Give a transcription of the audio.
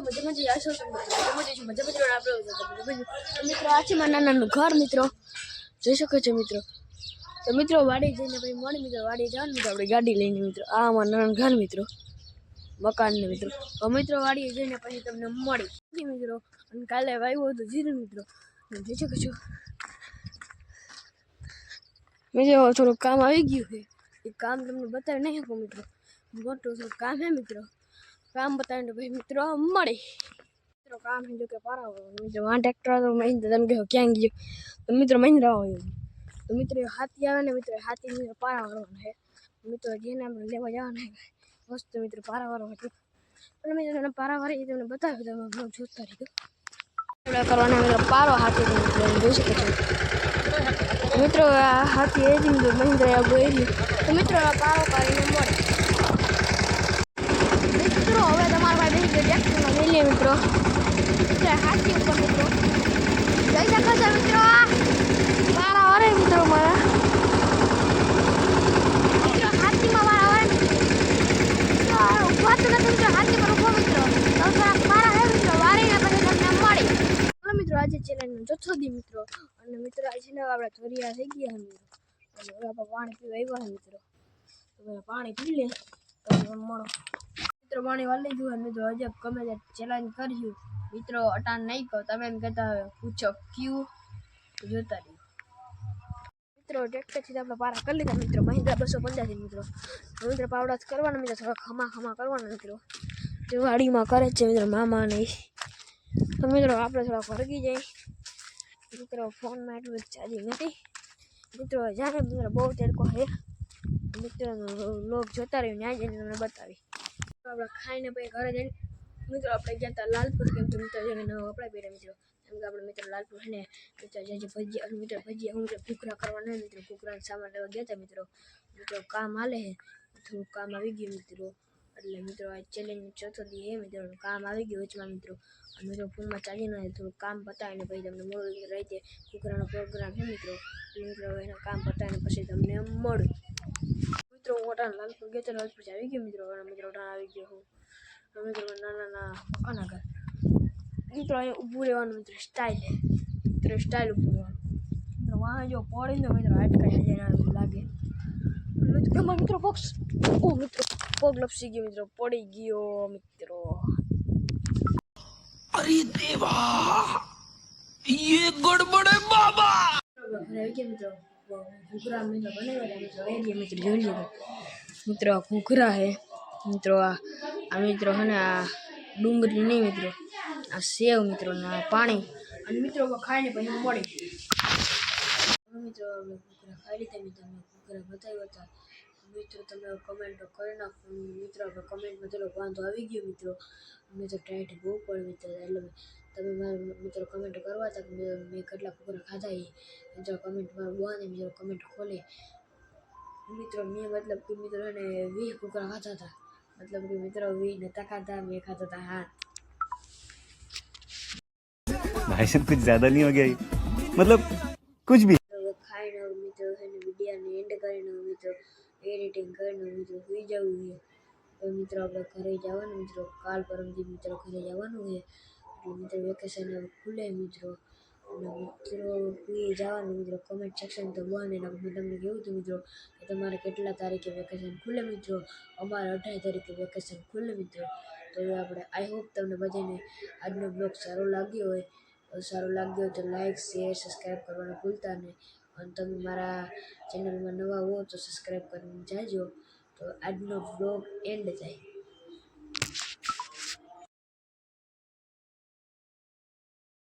મજા મજા આવશો મજા છું, મજા મજા આપણે મિત્રો, આ છે મારા નાનાનું ઘર, મિત્રો. જોઈ શકો છો, મિત્રો. તો મિત્રો, વાડી જઈને પછી મળે, મિત્રો, વાડી જવાનું મિત્રો, આપણે ગાડી લઈને, મિત્રો. આ અમારા નાના ઘર, મિત્રો. મકાનને મિત્રો. મિત્રો, વાડીએ જઈને પછી તમને મળી. મિત્રો. અને કાલે વાવ્યું હતું જીરું મિત્રો. જોઈ શકો છો. મિત્રો થોડુંક કામ આવી ગયું છે. એ કામ તમને બતાવી નહીં શકું મિત્રો. મોટું કામ છે, મિત્રો. કામ બતાવીને ભાઈ મિત્રો મળે. મિત્રો કામ છે જો કે પારા મિત્રો આ ટ્રેક્ટર તો મહિન્દ્ર, તમે કહો ક્યાં ગયો? તો મિત્રો મહિન્દ્ર આવ્યો તો મિત્રો હાથી આવે ને મિત્રો હાથી મિત્રો પારા વાળવાનો છે મિત્રો જેને આપણે લેવા જવાના મસ્ત મિત્રો પારા વાળો હતો. અને મિત્રો તમને પારા વાળી તમને બતાવ્યું તમે બહુ જોતા આપણે કરવાના મિત્રો પારો હાથી એમ જોઈ શકો છો. મિત્રો આ હાથી એ જ મિત્રો મહિન્દ્ર ગોયેલી. તો મિત્રો પારો પાડીને મળે મિત્રો હવે તમારા પાસે બેસી ગયો ટ્રેક્ટરમાં લઈ લે મિત્રો હાથી ઉપર મિત્રો જઈ શકો છો મિત્રો. મારા વરે મિત્રો મારા. મિત્રો હાથીમાં મારા આ ઊભા તો નથી મિત્રો હાથી પર ઊભો મિત્રો મારા હે મિત્રો વારીને પછી તમને મળી. મિત્રો આજે ચેલેન્જનો ચોથો દી મિત્રો. અને મિત્રો આજે ને આપણે ધોરિયા થઈ ગયા મિત્રો. આપણે પાણી પીવા આવ્યા મિત્રો. તો પાણી પી લે તો મળો મિત્રો પાણી વાળી લીધું અને મિત્રો, હજે ગમે તે ચેલેન્જ કર્યું મિત્રો, અટાણ નહીં કહો, તમે એમ કહેતા હોય, પૂછો, ક્યુ જોતા રહ્યું મિત્રો ટ્રેક્ટરથી આપણે પારા કરી લીધા મિત્રો, મહિન્દ્રા બસો પંચાસી મિત્રો. મિત્રો પાવડા જ કરવાના મિત્રો, થોડા ખમા ખમા કરવાના મિત્રો. જે વાડીમાં કરે છે મિત્રો, મામા નહીં તો મિત્રો, આપણે થોડા ફરગી જાય. મિત્રો ફોનમાં એટલું જ ચાર્જિંગ નથી મિત્રો, જાણે મિત્રો, બહુ તેડકો છે. મિત્રોનો લોક જોતા રહ્યું, ન્યાય જઈને તમને બતાવી. આપણે ખાઈને પછી ઘરે જઈને, મિત્રો આપણે ગયા હતા લાલપુર, કેમ તો મિત્રો જઈને નવા કપડાં પહેર્યા મિત્રો. એમ કે આપણે મિત્રો લાલપુર ને, મિત્રો જે ભજીયા, મિત્રો ભજીયા, હું ઘૂઘરા કરવાના મિત્રો, ઘૂઘરાનો સામાન લેવા ગયા હતા મિત્રો. મિત્રો કામ હાલે છે થોડું કામ આવી ગયું મિત્રો. એટલે મિત્રો આ ચેલેન્જ ચોથો દી હે મિત્રો, કામ આવી ગયું વચમાં મિત્રો. મિત્રો ફોનમાં ચાલી ના થોડું કામ પતાવીને પછી તમને મળું દે ઘૂઘરાનો પ્રોગ્રામ છે મિત્રો. મિત્રો એનું કામ પતાવીને પછી તમને મળું. મિત્રો હું ઓટાણ લાલપુર ગયો તો લાલપુર આવી ગયો મિત્રો અને મિત્રો ઓટાણ આવી ગયો હું તો મિત્રો નાના નાના મકાના ઘર મિત્રો અહીંયા ઊભું રહેવાનું મિત્રો સ્ટાઇલ મિત્રો સ્ટાઇલ ઊભું રહેવાનું મિત્રો વાહ જો પડીને મિત્રો હાટકાઈ જાય લાગે મિત્રો એમાં મિત્રો બોક્સ ઓ મિત્રો પગ લપસી ગયો મિત્રો પડી ગયો મિત્રો अरे देवा ये गड़बड़ है बाबा ઘૂઘરા મિત્રો બનાવ્યા મિત્રો લઈએ મિત્રો જોઈ લીધો. મિત્રો, આ ઘૂઘરા હે મિત્રો, આ આ મિત્રો હે ને, આ ડુંગળી નહીં, મિત્રો. આ સેવ, મિત્રો, ને પાણી. અને મિત્રો ખાઈને પછી મળી મિત્રો ઘૂઘરા ખાઈ લીધા. મિત્રો અમે ઘૂઘરા બતાવ્યા હતા. મિત્રો, તમે કમેન્ટો કરી નાખો. મિત્રો કમેન્ટમાં ચલો વાંધો આવી ગયો, મિત્રો. મેં તો ટાઈટ બહુ પડે મિત્રો. એટલે તમે મારા મિત્રો કમેન્ટ કરવા હતા કે મેં મેં કેટલા ઘૂઘરા ખાધા એ મિત્રો કમેન્ટ મારું બોને મિત્રો કમેન્ટ ખોલે મિત્રો મેં મતલબ કે મિત્રો એને વીસ ઘૂઘરા ખાધા હતા મતલબ કે મિત્રો વીસ નતા ખાધા મેં ખાધા હતા હા भाई साहब कुछ ज्यादा नहीं हो गया ये? मतलब कुछ भी હવે ખાઈને હવે મિત્રો એને વિડીયોને એન્ડ કરીને હવે મિત્રો એડિટિંગ કરીને હવે મિત્રો સુઈ જવું છે તો મિત્રો આપણે ઘરે જવાનું મિત્રો કાલ પરમથી મિત્રો ઘરે જવાનું છે એટલે મિત્રો વેકેશન હવે ખુલે મિત્રો. અને મિત્રો સુઈ જવાનું મિત્રો કોમેન્ટ સેક્શન તો બંધ એના મેં તમને કેવું હતું મિત્રો કે તમારે કેટલા તારીખે વેકેશન ખુલે મિત્રો? અમારે અઢાર તારીખે વેકેશન ખુલે મિત્રો. તો આપણે આઈ હોપ તમને બધાને આજનો બ્લોગ સારો લાગ્યો હોય. સારો લાગ્યો તો લાઇક શેર સબસ્ક્રાઈબ કરવાનું ભૂલતા નહીં. અને તમે મારા ચેનલમાં નવા હો તો સબસ્ક્રાઈબ કરીને જાજો. તો આજનો બ્લોગ એન્ડ થાય.